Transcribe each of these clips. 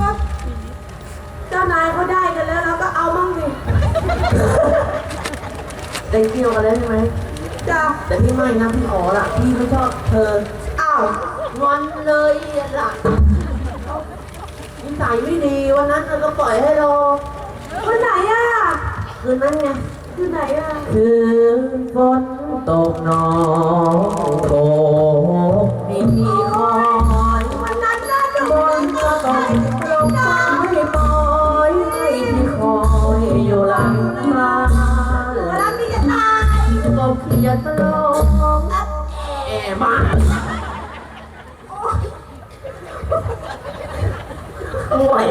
ก็เจ้านายเขาได้กันแล้วเราก็เอามั่งสิได้เที่ยวกันแล้วใช่ไหมจ้าแต่พี่ไม่นะพี่ขอละพี่ไม่ชอบเธอ อ้าวงอนเลยล่ะนิสัยไม่ดีวันนั้นเราก็ปล่อยให้รอคนไหนอะคืนนั้นไงคือไหนอะคืนฝนตกหนองโถมี เขียนตลงแอบบ้านห่วย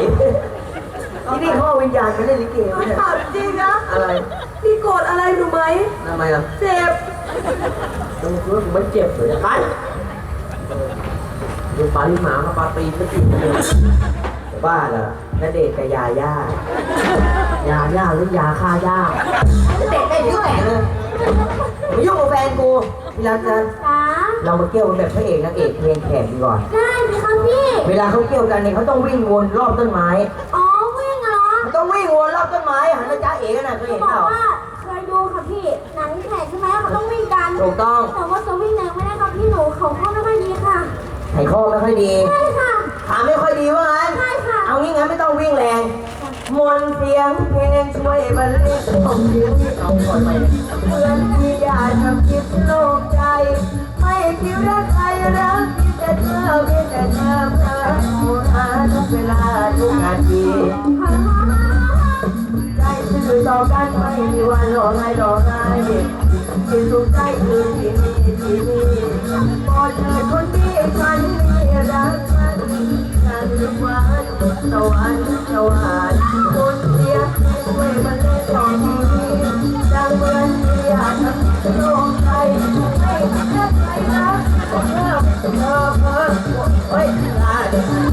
ที่นี่พ่อวิญญาณไม่เล่นลิเกหนูไม่ใช่ถามจริงนะอะไรพี่โกรธอะไรหนูไหมทำไมอะเจ็บดูรู้สึกมันเจ็บเลยไปดูปลาที่หมามาปลาตีนก็ตีนเลยบ้าเหรอณเดชน์กับยาย่ายาย่าหรือยาฆ่าย่า เด็กได้ยุ่ รักกันจ๋าเรามาเกี่ยวกันแบบพระเอกนางเอกเพลงแขกดีกว่า ได้ไหมคะพี่ เวลาเขาเกี่ยวกันเนี่ยเขาต้องวิ่งวนรอบต้นไม้อ๋อวิ่งเหรอเขาต้องวิ่งวนรอบต้นไม้หันมาจ้าเอ๋กันนะเคยจะเห็นบอเปกล่า ว่าเคยดูค่ะพี่ หนังแขกใช่ไหมเขาต้องวิ่งกันถูกต้อง แต่ว่าจะวิ่งแรงไม่ได้ค่ะพี่หนูเขาข้อไม่ค่อยดีค่ะ ไขข้อไม่ค่อยดี ใช่ค่ะ มนต์เสียงเพลงช่วยบรรเลงผมเสียงเอาก่อนไปเพื่อนที่อยากทำคิดโลกใจ ไม่คิดรักใครรักที่แต่เธอเพียงแต่เธอเธอโมหาทุกเวลาทุกนาทีใจซื่อต่อกันไม่มีวันหลอกให้หลอกง่ายที่สุดใจคือที่มีที่มีพอเธอคนที่ฉันมีรักมันฉันทุกวันสวรรค์สวรรค์ เฮ้ยลาเดี๋ยว